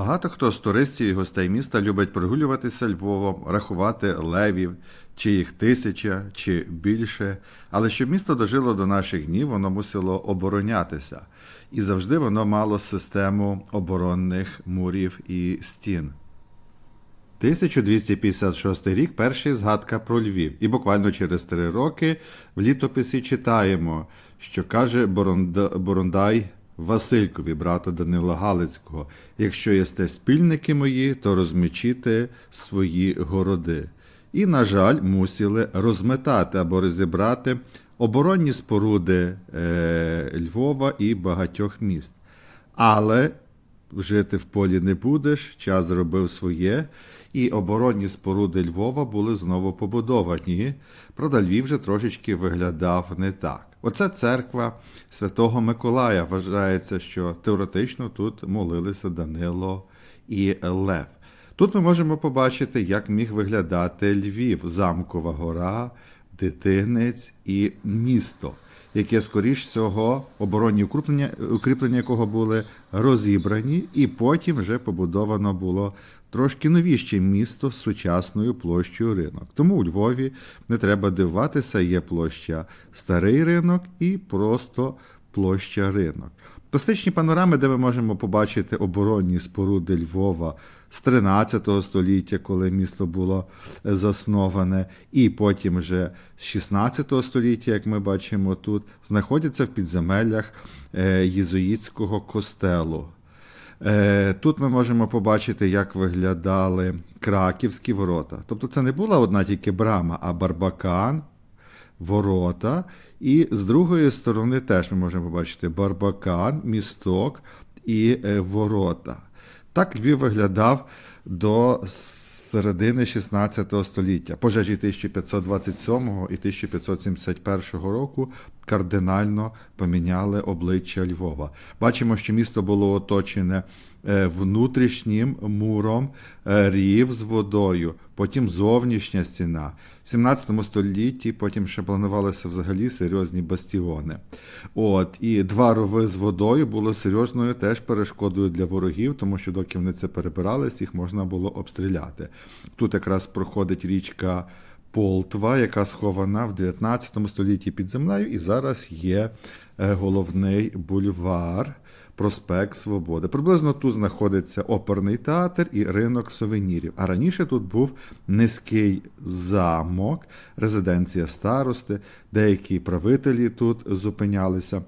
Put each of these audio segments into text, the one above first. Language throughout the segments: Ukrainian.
Багато хто з туристів і гостей міста любить прогулюватися Львовом, рахувати левів, чи їх тисяча, чи більше. Але щоб місто дожило до наших днів, воно мусило оборонятися. І завжди воно мало систему оборонних мурів і стін. 1256 рік перший згадка про Львів. І буквально через три роки в літописі читаємо, що каже Боронда... Борондай Василькові, брата Данила Галицького: якщо єсте спільники мої, то розмічіте свої городи. І, на жаль, мусили розметати або розібрати оборонні споруди е, Львова і багатьох міст. Але жити в полі не будеш, час зробив своє, і оборонні споруди Львова були знову побудовані. Правда, Львів вже трошечки виглядав не так. Оце церква Святого Миколая. Вважається, що теоретично тут молилися Данило і Лев. Тут ми можемо побачити, як міг виглядати Львів, замкова гора, дитинець і місто, яке, скоріш всього, оборонні укріплення, укріплення якого були розібрані, і потім вже побудовано було трошки новіще місто з сучасною площею ринок. Тому у Львові не треба дивуватися, є площа Старий ринок і просто площа ринок. Пластичні панорами, де ми можемо побачити оборонні споруди Львова з 13 століття, коли місто було засноване, і потім вже з 16 століття, як ми бачимо тут, знаходяться в підземеллях е, єзуїтського костелу. Е, Тут ми можемо побачити, як виглядали краківські ворота. Тобто це не була одна тільки брама, а барбакан, ворота. І з другої сторони теж ми можемо побачити барбакан, місток і е, ворота. Так Львів виглядав до середини 16 століття. Пожежі 1527 і 1571 року кардинально поміняли обличчя Львова. Бачимо, що місто було оточене внутрішнім муром е, рів з водою, потім зовнішня стіна. В 17 столітті потім ще планувалися взагалі серйозні бастіони. От, і два рови з водою було серйозною теж перешкодою для ворогів, тому що доки вони це перебирались, їх можна було обстріляти. Тут якраз проходить річка. Полтва, яка схована в 19 столітті під землею, і зараз є е, головний бульвар, проспект Свободи. Приблизно тут знаходиться оперний театр і ринок сувенірів. А раніше тут був низький замок, резиденція старости, деякі правителі тут зупинялися.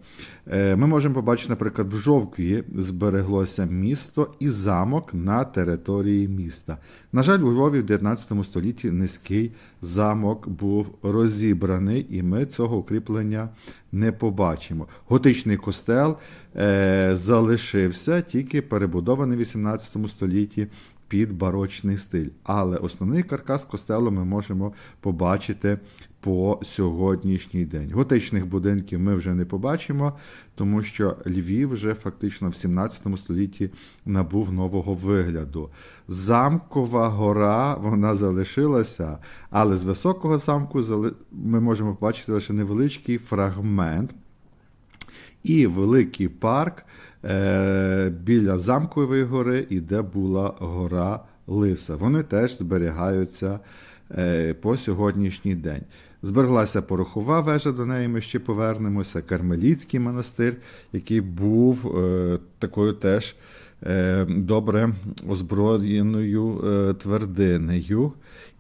Е, Ми можемо побачити, наприклад, в Жовкві збереглося місто і замок на території міста. На жаль, у Львові в 19 столітті низький замок був розібраний, і ми цього укріплення не побачимо. Готичний костел е, залишився, тільки перебудований в 18 столітті під барочний стиль. Але основний каркас костелу ми можемо побачити по сьогоднішній день. Готичних будинків ми вже не побачимо, тому що Львів вже фактично в 17 столітті набув нового вигляду. Замкова гора вона залишилася, але з високого замку ми можемо побачити лише невеличкий фрагмент. І великий парк е, біля замкової гори, і де була гора Лиса. Вони теж зберігаються по сьогоднішній день. Збереглася порохова вежа, до неї ми ще повернемося. Кармеліцький монастир, який був е, такою теж е, добре озброєною е, твердинею.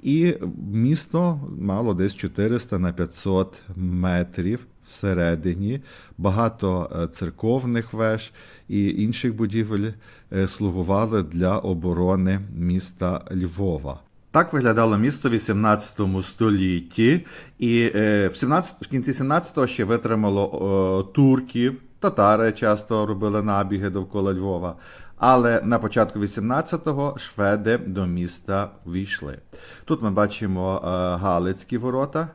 І місто мало десь 400 на 500 метрів всередині. Багато е, церковних веж і інших будівель е, слугували для оборони міста Львова. Так виглядало місто в 18 столітті, і е, в, 17, в кінці 17-го ще витримало турків, татари часто робили набіги довкола Львова. Але на початку 18-го шведи до міста війшли. Тут ми бачимо е, Галицькі ворота.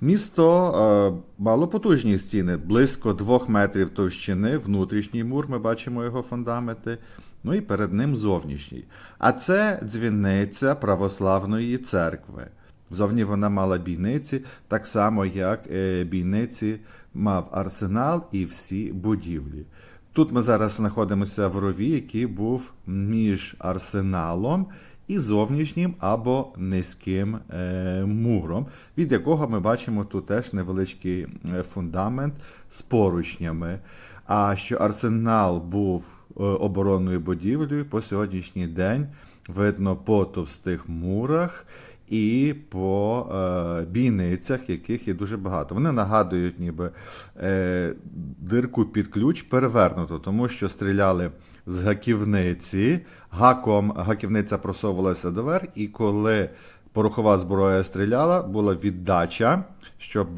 Місто е, мало потужні стіни, близько двох метрів товщини, внутрішній мур, ми бачимо його фундаменти, ну і перед ним зовнішній. А це дзвіниця православної церкви. Зовні вона мала бійниці, так само, як е, бійниці мав арсенал і всі будівлі. Тут ми зараз знаходимося в рові, який був між арсеналом і зовнішнім або низьким е, муром, від якого ми бачимо тут теж невеличкий е, фундамент з поручнями. А що арсенал був оборонною будівлею по сьогоднішній день видно по товстих мурах і по е, бійницях, яких є дуже багато. Вони нагадують, ніби е, дирку під ключ перевернуто, тому що стріляли з гаківниці, гаком гаківниця просовувалася доверх, і коли порохова зброя стріляла, була віддача, щоб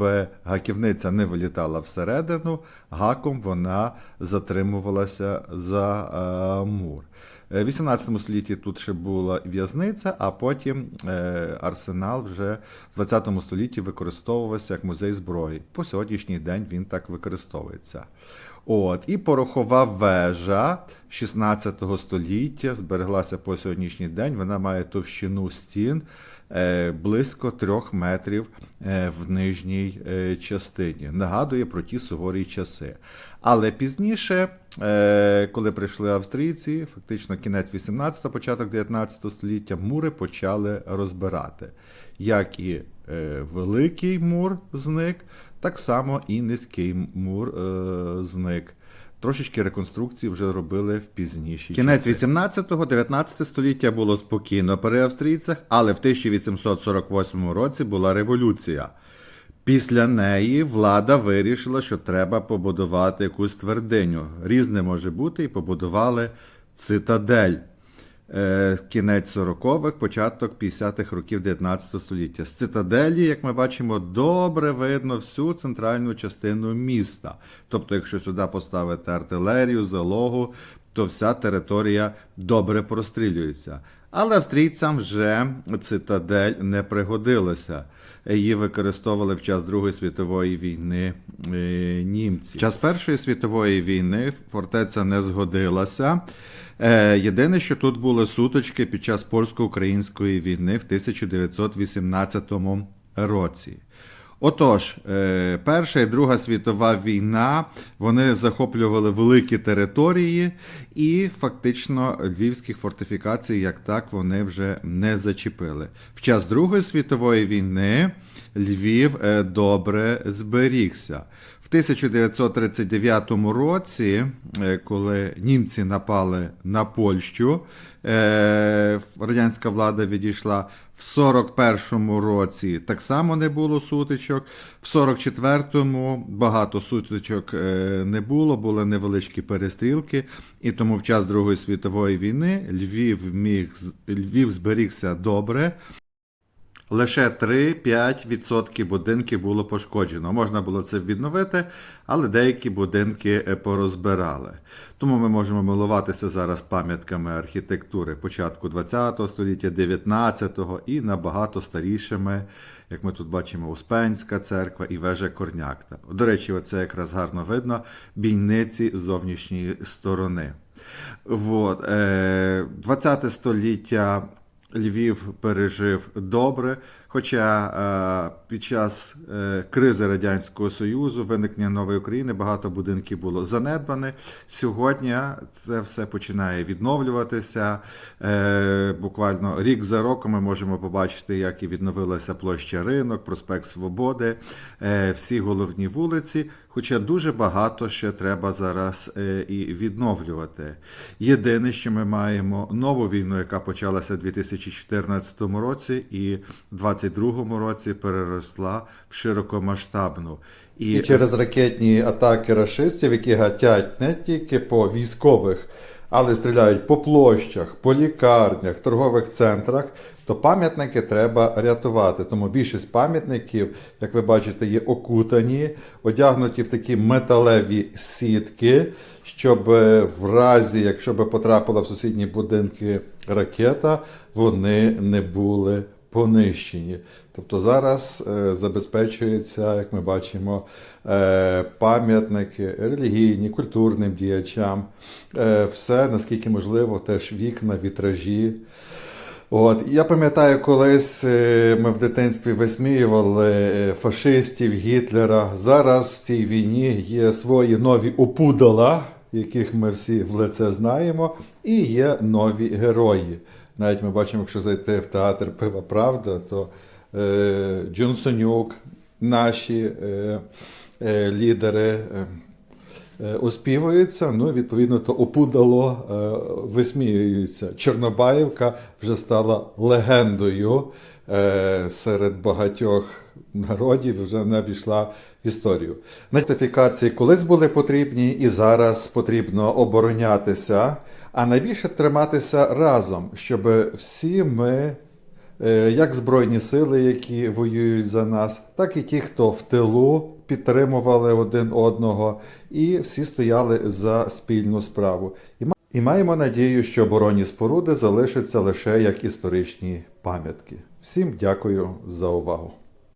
гаківниця не вилітала всередину, гаком вона затримувалася за е, мур. Е, В 18 столітті тут ще була в'язниця, а потім е, арсенал вже в 20 столітті використовувався як музей зброї. По сьогоднішній день він так використовується. От, і порохова вежа 16 століття збереглася по сьогоднішній день. Вона має товщину стін близько трьох метрів е, в нижній е, частині. Нагадує про ті суворі часи. Але пізніше, е, коли прийшли австрійці, фактично кінець 18-го, початок 19 століття, мури почали розбирати. Як і е, великий мур зник, так само і низький мур е, зник. Трошечки реконструкції вже робили в пізніші. Кінець 18-19 століття було спокійно при австрійцях, але в 1848 році була революція. Після неї влада вирішила, що треба побудувати якусь твердиню. Різне може бути, і побудували цитадель. Е, Кінець 40-х, початок 50-х років 19 століття. З цитаделі, як ми бачимо, добре видно всю центральну частину міста. Тобто, якщо сюди поставити артилерію, залогу, то вся територія добре прострілюється. Але австрійцям вже цитадель не пригодилася. Її використовували в час Другої світової війни е, німці. В час Першої світової війни фортеця не згодилася. Е, Єдине, що тут були сутички під час польсько-української війни в 1918 році. Отож, е, Перша і Друга світова війна вони захоплювали великі території, і фактично львівських фортифікацій, як так, вони вже не зачепили. В час Другої світової війни Львів е, добре зберігся. В 1939 році, е, коли німці напали на Польщу, е, радянська влада відійшла. В 41-му році так само не було сутичок. В 44-му багато сутичок е, не було, були невеличкі перестрілки. І тому в час Другої світової війни Львів міг Львів зберігся добре. Лише 3-5% будинків було пошкоджено. Можна було це відновити, але деякі будинки е, порозбирали. Тому ми можемо милуватися зараз пам'ятками архітектури початку ХХ століття, 19-го і набагато старішими, як ми тут бачимо, Успенська церква і вежа Корнякта. До речі, оце якраз гарно видно бійниці з зовнішньої сторони. Вот. Е, 20 століття Львів пережив добре. Хоча е, під час е, кризи Радянського Союзу, виникнення нової України, багато будинків було занедбане. Сьогодні це все починає відновлюватися. Е, буквально рік за роком ми можемо побачити, як і відновилася площа ринок, проспект Свободи, всі головні вулиці. Хоча дуже багато ще треба зараз і відновлювати. Єдине, що ми маємо нову війну, яка почалася у 2014 році, і 20 22-му році переросла в широкомасштабну і, і через ракетні атаки рашистів, які гатять не тільки по військових. Але стріляють по площах, по лікарнях, торгових центрах, то пам'ятники треба рятувати. Тому більшість пам'ятників, як ви бачите, є окутані, одягнуті в такі металеві сітки, щоб е, в разі, якщо би потрапила в сусідні будинки ракета, вони не були понищені. Тобто зараз е, забезпечується, як ми бачимо, е, пам'ятники релігійні, культурним діячам, е, все наскільки можливо, теж вікна, вітражі. От я пам'ятаю, колись ми в дитинстві висміювали фашистів, Гітлера. Зараз в цій війні є свої нові опудала, яких ми всі в лице знаємо, і є нові герої. Навіть ми бачимо, якщо зайти в театр Пива Правда, то е, Джонсонюк, наші е, е, лідери. Е, е, оспівується, ну, відповідно, то опудало е, висміюється. Чорнобаївка вже стала легендою е, серед багатьох народів, вже не війшла в історію. Нотифікації колись були потрібні і зараз потрібно оборонятися, а найбільше триматися разом, щоб всі ми Е, як Збройні сили, які воюють за нас, так і ті, хто в тилу підтримували один одного, і всі стояли за спільну справу. І маємо надію, що оборонні споруди залишаться лише як історичні пам'ятки. Всім дякую за увагу.